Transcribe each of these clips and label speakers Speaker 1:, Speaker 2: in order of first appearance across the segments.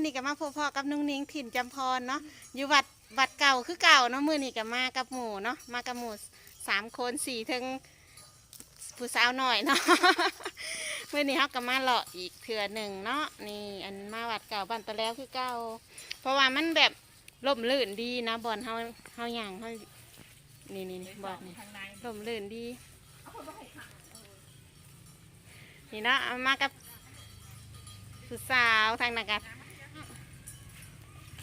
Speaker 1: อนี้ก็มาพบพ่อกับนุ่งนิ้งถิ่นจำพรเนาะอยู่วัดวัดเก่าคือเก่าเนาะมือนี้ก็มากับหมู่เนาะมากับหมู่สามคนสี่ถึงผู้สาวหน่อยเนาะมื้อนี้เฮาก็มาเลาะอีกเถื่อหนึ่งเนาะนี่อันมาวัดเก่าบ้านตะแล้วคือเก่าเพราะว่ามันแบบล่มลื่นดีนะบอนเฮาเฮาย่างเฮานี่นี่บอนนี่ล่มลื่นดีนี่เนาะมากับผู้สาวทางนักกัด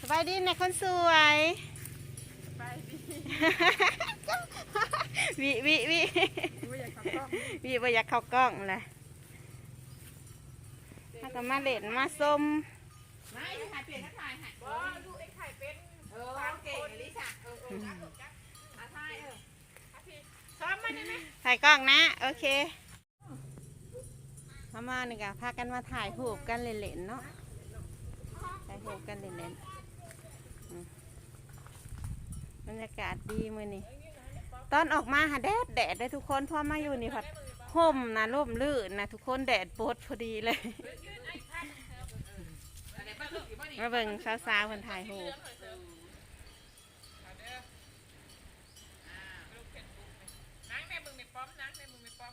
Speaker 1: สบายดีนะคนสวย
Speaker 2: ไปดิ
Speaker 1: วิวิวิ
Speaker 2: ไม่อยากขับกล้อง
Speaker 1: วิบ่อยากเข้ากล้องเลยถ้าก็มาเล่นมาส้ม
Speaker 2: ไม่ถ่ายเปลี่ยนก็ถ่ายหัดบ่ดูไอ้ไข่เป็นเออเก่งลิซ่าเออเออจับจับอะถ่ายเอออะพี่ซ้อมมาได้ไหม
Speaker 1: ถ่ายกล้องนะโอเคมามาหนึ่งอะพากันมาถ่ายรูปกันเล่นๆเนาะถ่ายรูปกันเล่นๆอืม บรรยากาศดีมือนี่ตอนออกมาหาแดดแดดได้ทุกคนพอมาอยู่นี่พัดห่มนะร่มลื่นนะทุกคนแดดโปดพอดีเลยมาเบิ่งสาวๆคนถ่ายรูป
Speaker 2: นั่งในมึงในป้อมนั่งในมึงในป้อม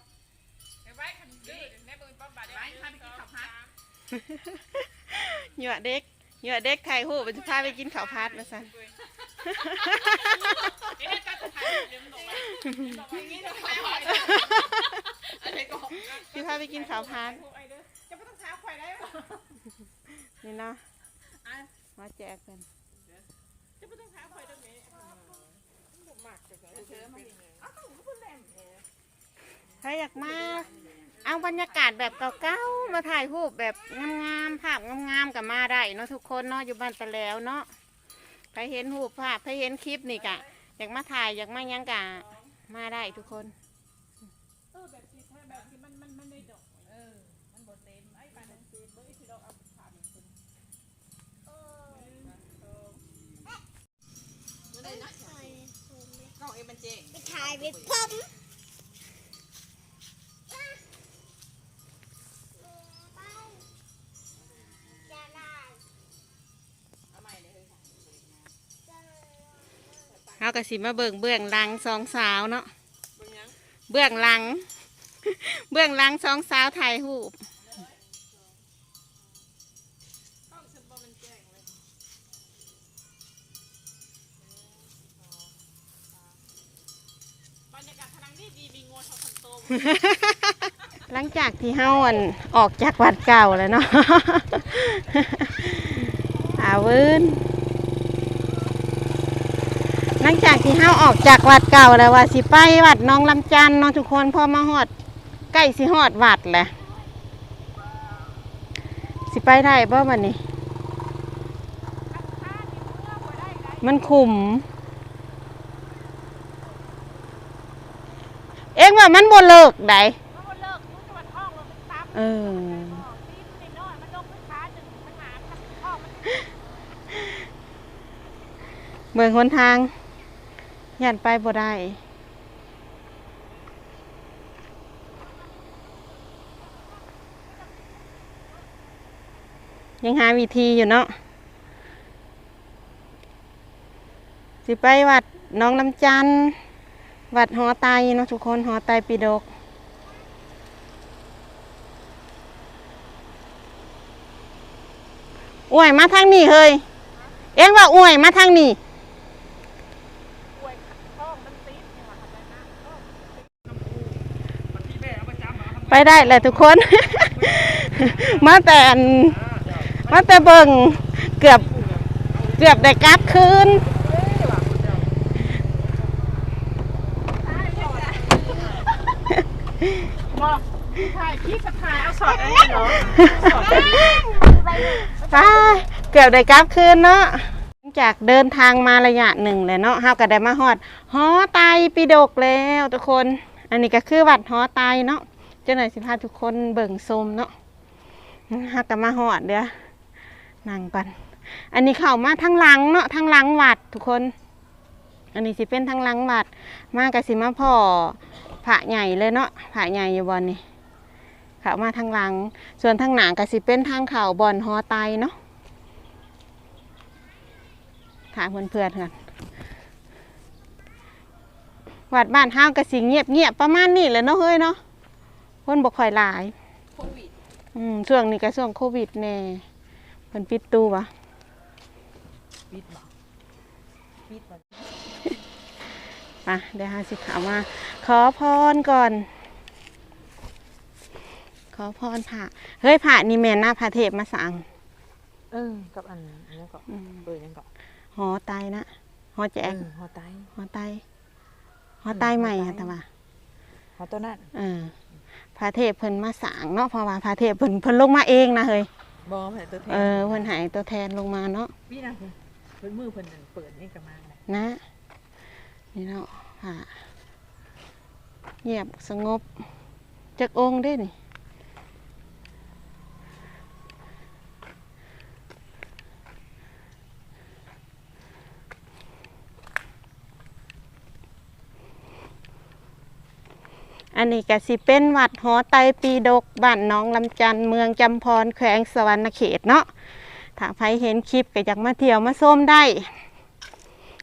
Speaker 2: ในไว้คันดื้อในมึงป้อมบาดไว้คันไปกินข้าวผัด
Speaker 1: เหยื่อเด็ก เหยื่อเด็กถ่ายรูมันจะพาไปกินข้าวพัดมาสั่น
Speaker 2: ออกมาอย่างนี้เราถ่
Speaker 1: พาไปกินข้าวพัด
Speaker 2: จะไม่ต้องเท้าควายได้
Speaker 1: นี่เนาะมาแจกกัน
Speaker 2: จะไม่ต้องเท้าควายตรงนี้หมักจะเชื่อมันอ้าวต้องพูดแหลม
Speaker 1: ใครอยากมา เอาบรรยากาศแบบเก่าๆ มาถ่ายรูปแบบงามๆ ภาพงามๆกับมาได้เนาะทุกคนเนาะอยู่บ้านตะแล้วเนาะใครเห็นรูปภาพใครเห็นคลิปนี่กะ อยากมาถ่ายอยากมายังกะมาได้ทุกคน
Speaker 2: เออแบบที่แบบมันมันมันได้ดอกเออมันบดเต็มไอ้ปานนั้นเต็ม ก
Speaker 1: ระสิมาเบิ่งเบื้องหลังสองสาวเนาะ
Speaker 2: เบิ่งยัง
Speaker 1: เบื้องหลัง เบื้องหลังสองสาวถ่ายรูป
Speaker 2: กล้องฉันบอกมันเจ๋งเลยบรรยากาศพลังดีดีมีงัวทอดขันโต
Speaker 1: หลังจากที่เฮาอันออกจากวัดเก่าแล้วเนาะอาเวิน หลังจากที่เฮาออกจากวัดเก่าแล้วว่าสิไปวัดน้องลำจันเนาะทุกคนพอมาฮอดใกล้สิฮอดวัดแหละสิไปได้บ่บัดนี้มันขุม เอ็งว่ามันบ่เลิกได้
Speaker 2: เลิกรู้จังหวัดห้อเราเป็นซ้ำ
Speaker 1: เออ
Speaker 2: ตีนในน้อยมันลงไปขาหนึ่งมันหนามันห้อง
Speaker 1: หนทาง ยันไปบ่ได้ยังหาวิธีอยู่เนาะสิไปวัดน้องน้ำจันวัดหอไตเนาะทุกคนหอไตปิดก อวยมาทางนี้เฮ้ย เอ็งว่าอวยมาทางนี้
Speaker 2: ป่วยห้องมันตีนเนี่ยว่ะทำไมนะ
Speaker 1: ไปได้แหละทุกคน มาแต่มาแต่เบิงเกือบเกือบได้กลับคืน
Speaker 2: บอกถ่ายคลิปถ่ายเอาสอดอันนี้เหรอ
Speaker 1: ไปเกือบได้กลับคืนเนาะจากเดินทางมาระยะหนึ่งเลยเนาะเฮาก็ได้มาฮอดหอไตปิดกแล้วทุกคน อันนี้ก็คือวัดหอไตเนาะ เจ้าหน่อยสิพาทุกคนเบิ่งชมเนาะฮาก็มาฮอดเด้อนั่งปัน อันนี้เข้ามาทางหลังเนาะทางหลังวัดทุกคน อันนี้สิเป็นทางหลังวัด มากะสิมาพ่อพระใหญ่เลยเนาะพระใหญ่อยู่บอนนี่เข้ามาทางหลัง ส่วนทางหนากะสิเป็นทางเข่าบอนหอไตเนาะถามเพื่อนๆกันวัดบ้านห้าวก็สิเงียบเงียบประมาณนี้แหละเนาะเฮ้ยเนาะ คนบ่ค่อยหลาย
Speaker 2: โควิด
Speaker 1: อืมช่วงนี้ก็ช่วงโควิดแน่เพิ่นปิดตู้วะ
Speaker 2: ปิดบ่ปิดบ่
Speaker 1: มาเดี๋ยวหาสิขาวมา ขอพรก่อน ขอพรผ่าเฮ้ยผ่านี่แม่นหน้าพระเทพมาสั่ง
Speaker 2: เออกับอันนี้ก็
Speaker 1: อืม
Speaker 2: เปิดยังก็
Speaker 1: หอไตนะหอแจ
Speaker 2: เอกอหอไต
Speaker 1: หอไตหอไตใหม่ค่ะแต่ว่า
Speaker 2: หอตัวนั้น
Speaker 1: เออ พระเทพเพิ่นมาสั่งเนาะเพราะว่าพระเทพเพิ่นเพิ่นลงมาเองนะเฮ้ย
Speaker 2: บ่แม่ตัวแทน
Speaker 1: เออเพิ่นใหายตัวแทนลงมาเนาะ
Speaker 2: พี่นะเพิ่นเพิ่นมือเพิ่นนั่นเปิดนี่ก็มาเลย
Speaker 1: นะ นี่เนาะค่ะเงียบสงบจักองค์เด้นี่ นนี้ก็สิเป็นวัดหอไตปีดกบ้านน้องลำจันเมืองจำพรแขวงสวรรณเขตเนาะถ้าใครเห็นคลิปก็อยากมาเที่ยวมาส้มได้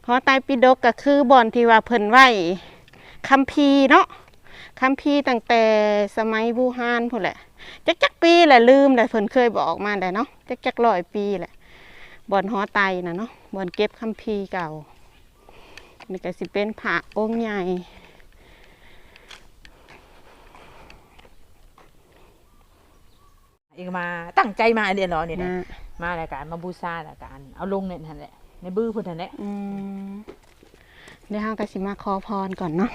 Speaker 1: หอไตปิฎกก็คือบ่อนที่ว่าเพิ่นไว้คัมภีเนาะคัมภีตั้งแต่สมัยบูฮานพุ่นแหละจักจักปีแหละลืมแหละเพิ่นเคยบอกมาแหละเนาะจักจักร้อยปีแหละบ่อนหอไตนะเนาะบ่อนเก็บคัมภีเก่านี่ก็สิเป็นพระองค์ใหญ่
Speaker 2: อีกมาตั้งใจมาเรียนเหรอนี่
Speaker 1: นะ
Speaker 2: นะมารายการมาบูชารายการเอาลงเนี่ยนั่นแหละในบื้อเพิ่นนั่นแหละ
Speaker 1: อืมเดี๋ยวเฮาก็สิมาขอพรก่อนเนาะ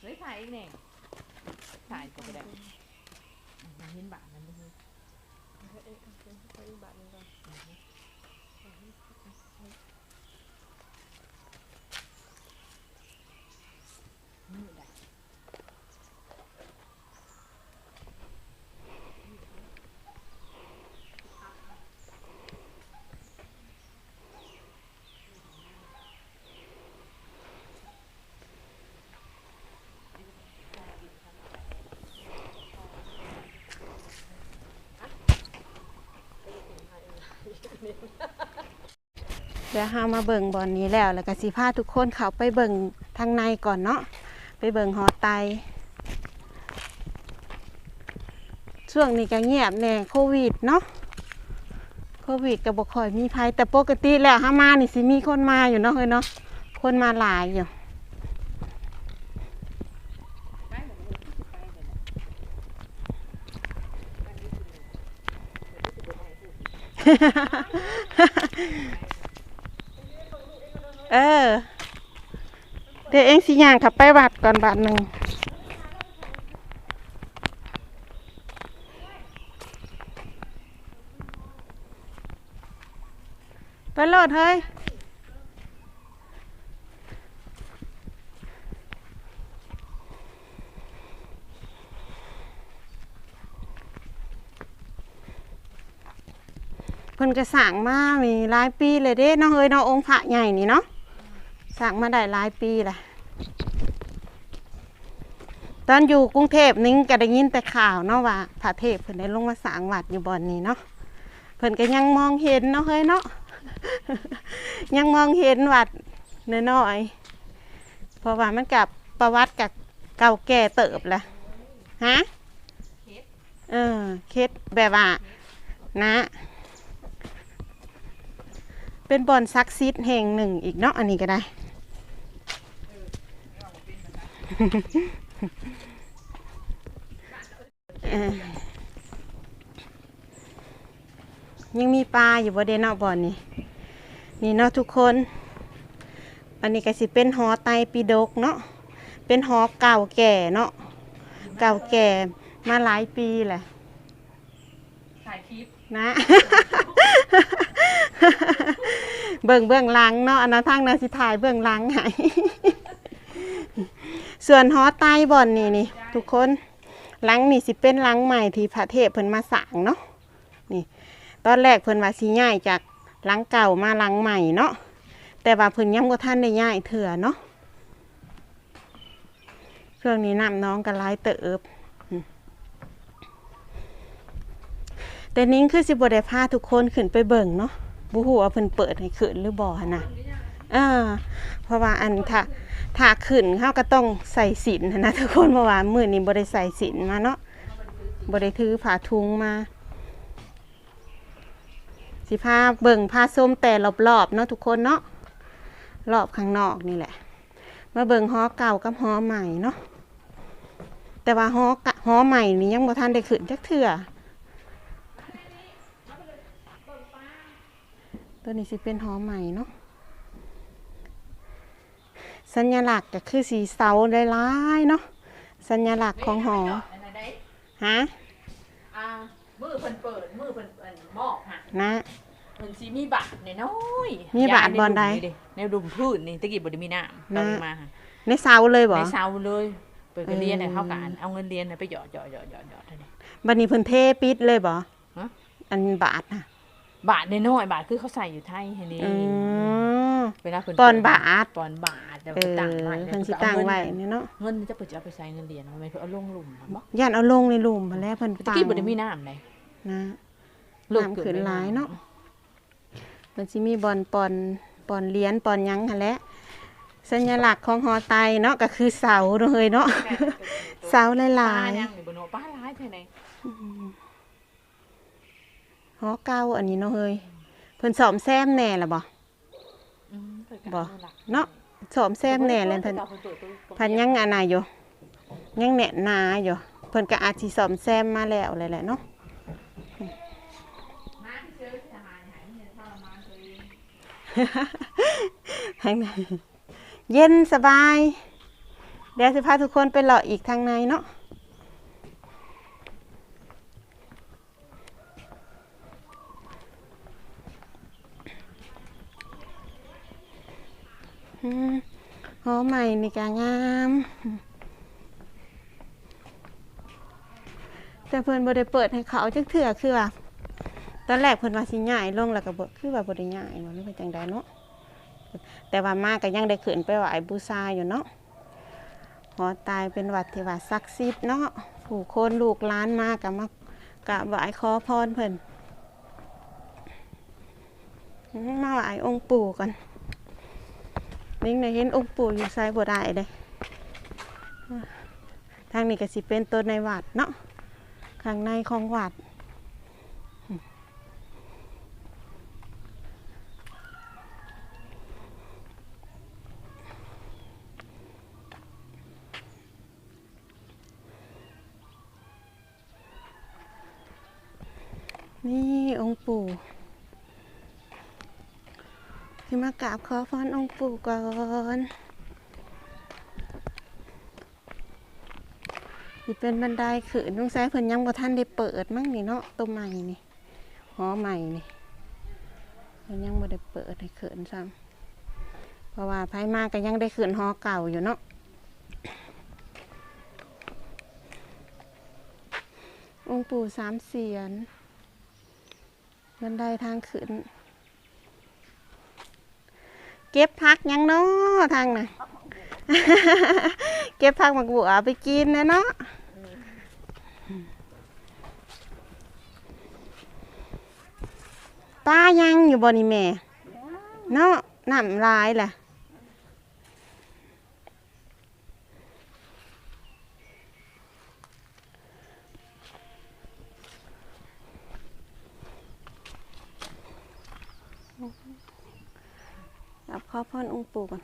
Speaker 2: เฮ้ยถ่ายอีก แน่ถ่ายก็บ่ได้มันเห็นบาทมันบ่เฮ้นก่อนได้
Speaker 1: เดี๋ยวเฮามาเบิ่งบอนนี้แล้ว แล้วก็สิพาทุกคนเขาไปเบิ่งทางในก่อนเนาะไปเบิ่งหอไต ช่วงนี้ก็เงียบแน่โควิดเนาะโควิดก็บ่ค่อยมีภัยแต่ปกติแล้วถ้ามานี่สิมีคนมาอยู่เนาะเฮ้ยเนาะคนมาหลายอยู่ เออ เดี๋ยวเองสิย่างขับไปวัดก่อนบาทหนึ่งไปโหลดเฮ้ยเพิ่นก็สั่งมามีหลายปีเลยเด้เนาะเฮ้ยเนาะองค์พระใหญ่นี่เนาะ สั่งมาได้หลายปีแหละตอนอยู่กรุงเทพนิ้งก็ได้ยินแต่ข่าวเนาะว่าพระเทพเพิ่นได้ลงมาสร้างวัดอยู่บ่อนนี้เนาะเพิ่นก็ยังมองเห็นเนาะเฮ้ยเนาะยังมองเห็นวัดน้อยๆเพราะว่ามันกับประวัติกับเก่าแก่เติบแหละฮะเออเคสแบบว่านะ เป็นบ่อนซักซิดแห่งหนึ่งอีกเนาะอันนี้ก็ได้ ยังมีปลาอยู่บ่เดเนาะบ่อนนี่นี่เนาะทุกคน อันนี้ก็สิเป็นหอไตรปิฎกเนาะเป็นหอเก่าแก่เนาะเก่าแก่มาหลายปีแหละ
Speaker 2: ถ่ายคลิป
Speaker 1: นะเบิ่งเบื้องหลังเนาะอันนั้นทางนาสิถ่ายเบื้องหลังให้ ส่วนฮอใต้บ่อนนี่นี่ทุกคนหลังนี่สิเป็นหลังใหม่ที่พระเทพเพิ่นมาสร้างเนาะนี่ ตอนแรกเพิ่นว่าสิย้ายจากหลังเก่ามาหลังใหม่เนาะแต่ว่าเพิ่นยังบ่ทันได้ย้ายเถื่อเนาะช่วงนี้น้ำน้องก็หลายเติบแต่นิ้งคือสิบ่ได้พาทุกคนขึ้นไปเบิ่งเนาะบ่ฮู้ว่าเพิ่นเปิดให้ขึ้นหรือบ่หั่นน่ะ เออเพราะว่าอันถ้าถ้าขึ้นเฮาก็ต้องใส่ศีลหั้นนะทุกคนเพราะว่ามือนี้บ่ได้ใส่ศีลมาเนาะบ่ได้ถือผ้าทุงมา สิพาเบิ่งพาส้มแต่รอบๆเนาะทุกคนเนาะรอบข้างนอกนี่แหละ มาเบิ่งหอเก่ากับหอใหม่เนาะแต่ว่าหอกะหอใหม่นี่ยังบ่ทันได้ขึ้นจักเทื่อตัวนี้สิเป็นหอใหม่เนาะ สัญลักษณ์ก็คือสีเสาหลายๆเนาะสัญลักษณ์ของหอ
Speaker 2: อันนั้นได้
Speaker 1: ฮะ
Speaker 2: อ่ามือเพิ่นเปิดมือเพิ่นเอิ่นมอบค่ะ
Speaker 1: นะ
Speaker 2: เพิ่นสิมีบัตรน้อยๆ
Speaker 1: มีบัตรบ่อนใด
Speaker 2: ยายในดุมนี่ดิในดุมพืชนี่ตะกี้บ่ได้มีน้ำตอนนี้มาค่ะ
Speaker 1: ในเสาเลยบ่
Speaker 2: ในเช้าเลยเปิดก็เรียนให้
Speaker 1: เออ
Speaker 2: เข้ากันเอาเงินเรียนน่ะไปหยอดหยอดหยอดหยอดหยอดเท่านี้
Speaker 1: บัดนี้เพิ่นเทปิดเลยบ่
Speaker 2: ฮะ
Speaker 1: อันบาทน่ะ
Speaker 2: บาทน้อยๆบาทคือเขาใส่อยู่ไทยให้นี่
Speaker 1: อืม
Speaker 2: เวลาเพิ่น
Speaker 1: ปอนบาท
Speaker 2: ปอนบาท แล้ว
Speaker 1: เอ
Speaker 2: ก็
Speaker 1: อ
Speaker 2: ตั้งไว้
Speaker 1: เพิ่นสิตั้งไว้นี่เนาะ
Speaker 2: เงินจะเปิดจะเอาไปใส่เงินเรียนทำไมเพิ่นเอาลงหลุมอะบ่
Speaker 1: ย่านเอาลงในหลุมมาแล้วเพิ่น
Speaker 2: ตะ
Speaker 1: ฟัง
Speaker 2: กี้บ่ได้มีน้ำเลย
Speaker 1: นะ
Speaker 2: ลูก
Speaker 1: น้ำ
Speaker 2: เกิด
Speaker 1: ขึ้น
Speaker 2: ไม่
Speaker 1: หลายำเนาะมันสิมีบอลปอนปอนเหรียญปอนหยังหั่นแหละสัญลักษณ์ของหอไตเนาะก็คือเสาเนาะเฮ้ยเนาะเสาห
Speaker 2: ป
Speaker 1: ลา
Speaker 2: ลายยังนี่บ่เนาะปลาหลายเท่าไหร่
Speaker 1: ๆหอเก่าอันนี้เนาะเฮ้ยเพิ่นซ่อมแซมแน่ล่ะบ่
Speaker 2: อืมเพิ่นก็
Speaker 1: บ่
Speaker 2: อหลัก
Speaker 1: เนาะ ซ่อมแซมแน่เลยเพิ่น
Speaker 2: เพิ่นเปิดตู้
Speaker 1: เพันยังอันไหนอยู่ยังแน่นหนาอยู่เพิ่นก็อาจสิซ่อมแซมมาแล้วเลยแหละเนาะ
Speaker 2: มาที่เจอทหารหายเนี่ยทรมานตัวเอง
Speaker 1: ทางในเย็นสบาย เดี๋ยวสิพาทุกคนไปเลาะอีกทางในเนาะ หอใหม่นี่ก็งาม แต่เพิ่นบ่ได้เปิดให้เขาจักเทื่อคือว่าตอนแรกเพิ่นว่าสิย้ายลงแล้วก็บ่คือว่าบ่ได้ย้ายว่ามันเป็นจังไดเนาะแต่ว่ามาก็ยังได้ขึ้นไปไหว้บูชาอยู่เนาะหอตายเป็นวัดที่ว่าศักดิ์สิทธิ์เนาะผู้คนลูกล้านมาก็มากราบไหว้ขอพรเพิ่นอืมมาไหว้องค์ปู่ก่อน นิ่งในเห็นองค์ปู่อยู่ไซบ่ได้เลยทางนี้ก็สิเป็นต้นในวัดเนาะข้างในของวัด นี่องค์ปู่ที่มา กราบขอพรองค์ปู่ก่อน นี่เป็นบันไดขืนลุงแซ่เพิ่นยังบ่ทันได้เปิดมั้งนี่เนาะตัวใหม่นี่หอใหม่นี่เพิ่นยังบ่ได้เปิดให้ขืนซ้ำเพราะว่าไผมาก็ยังได้ขืนหอเก่าอยู่เนาะองค์ปู่สามเสียนบันไดทางขึ้น เก็บพักยังเนาะทางน่ะ เก็บพักหมักบัวไปกินนะเนาะป้ายังอยู่บนี่แม่ เนาะน้ำลายแหละรับขอพรองค์ปู่ก่อน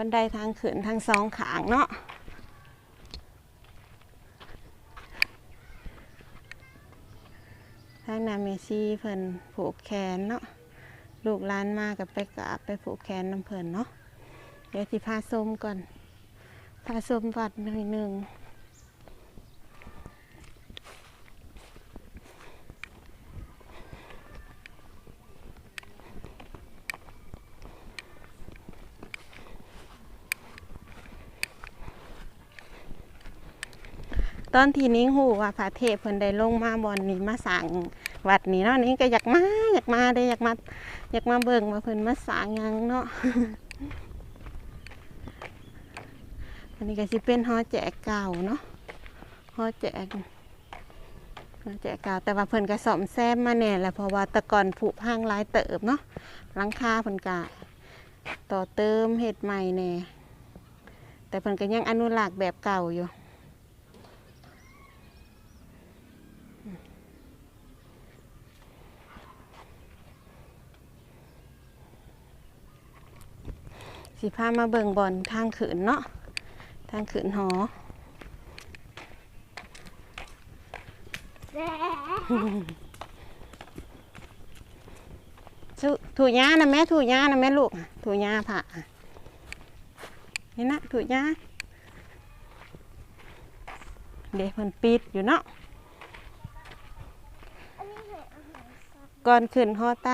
Speaker 1: บันไดทางขึ้นทางสองขางเนาะทางนาเมซี่เพิ่นผูกแขนเนาะลูกล้านมากับไปกราบไปผูกแขนน้ำเพิ่นเนาะเดี๋ยวที่พาส้มก่อนพาส้มวัดหน่อยหนึ่ง อนที่นิ้งหูว่าพระเทพเพิ่นได้ลงมาบอนนี้มาสั่งวัดนี้เนาะนิ้งก็อยากมาอยากมาได้อยากมาอยากมาเบิ่งว่าเพิ่นมาสร้างยังเนาะอันนี้ก็สิเป็นฮอแจกเก่าเนาะฮอแจกฮอแจกเก่าแต่ว่าเพิ่นก็ซ่อมแซมมาแน่แหละเพราะว่าตะกอนผุพังหลายเติบเนาะหลังคาเพิ่นก็ต่อเติมเฮ็ดใหม่แน่แต่เพิ่นก็ยังอนุรักษ์แบบเก่าอยู่ สิพามาเบิ่งบอลทางขืนเนาะทางขืนหอถูถูหญ้านะแม่ถูหญ้านะแม่ลูกถูหญ้าผ่านี่นะถูหญ้าเด็กมันปิดอยู่เนาะก่อนขึ้นหอไต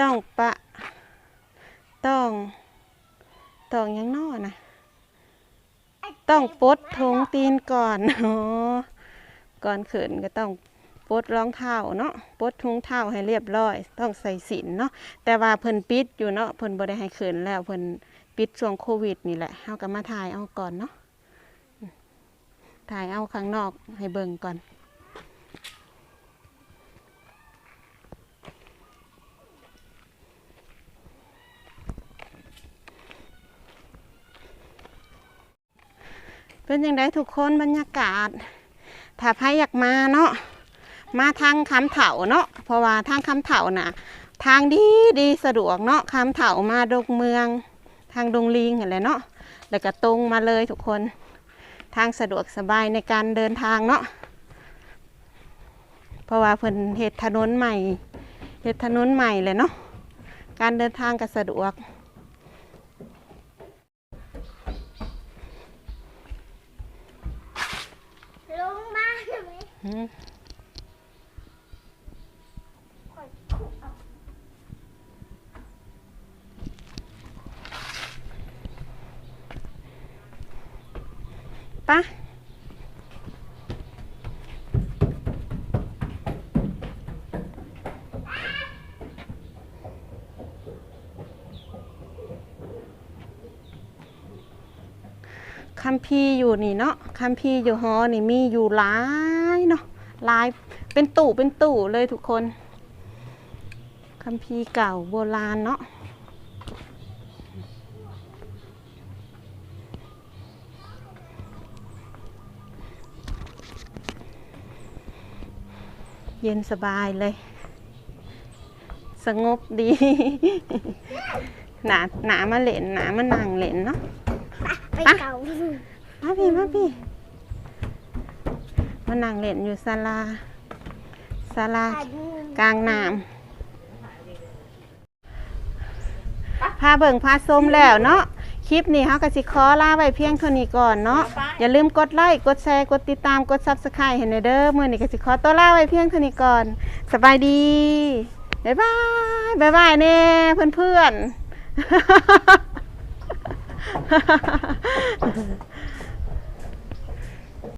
Speaker 1: ต้องปะต้อง ต้องยังนอนะต้องปดทงตีนก่อนอ๋อก่อนขึ้นก็ต้องปดรองเท้าเนาะปดทุงเท้าให้เรียบร้อย ต้องใส่สินเนาะแต่ว่าเพิ่นปิดอยู่เนาะเพิ่นบ่ได้ให้ขึ้นแล้วเพิ่นปิดช่วงโควิดนี่แหละเฮาก็มาถ่ายเอาก่อนเนาะถ่ายเอาข้างนอกให้เบิ่งก่อน เป็นยังไงทุกคนบรรยากาศ ถ้าใครอยากมาเนาะมาทางคำเถาเนาะเพราะว่าทางคำเถาน่ะ ทางดีดีสะดวกเนาะคำเถามาดงเมือง ทางดงลิงเห็นเนาะแล้วก็ตรงมาเลยทุกคนทางสะดวกสบายในการเดินทางเนาะเพราะว่าเพิ่นเฮ็ดถนนใหม่เฮ็ดถนนใหม่เลยเนาะการเดินทางก็สะดวก ปะคัมภีอยู่นี่เนาะคัมภีอยู่หอนี่มีอยู่หลายเน ลายเป็นตู่เป็นตู่เลยทุกคนคัมภีร์เก่าโบราณเนาะเย็นสบายเลย สงบดี หนาหนามาเล่นหนามานั่งเล่นเนาะ
Speaker 3: ไป
Speaker 1: อะ
Speaker 3: เก่า
Speaker 1: มาพี่มาพี่ มานั่งเล่นอยู่ศาลาศาลา
Speaker 3: อันนี้
Speaker 1: กลางน้ำพาเบิ่งพาส้มแล้วเนาะคลิปนี้เขาก็สิขอลาไว้เพียงเท่านี้ก่อนเนาะอย่าลืมกดไลค์กดแชร์กดติดตามกดซับสไครต์ให้หน่อยเด้อมื้อนี้ก็สิขอตัวลาไว้เพียงเท่านี้ก่อนสบายดีบ๊ายบายบ๊ายบายแน่เพื่อนๆ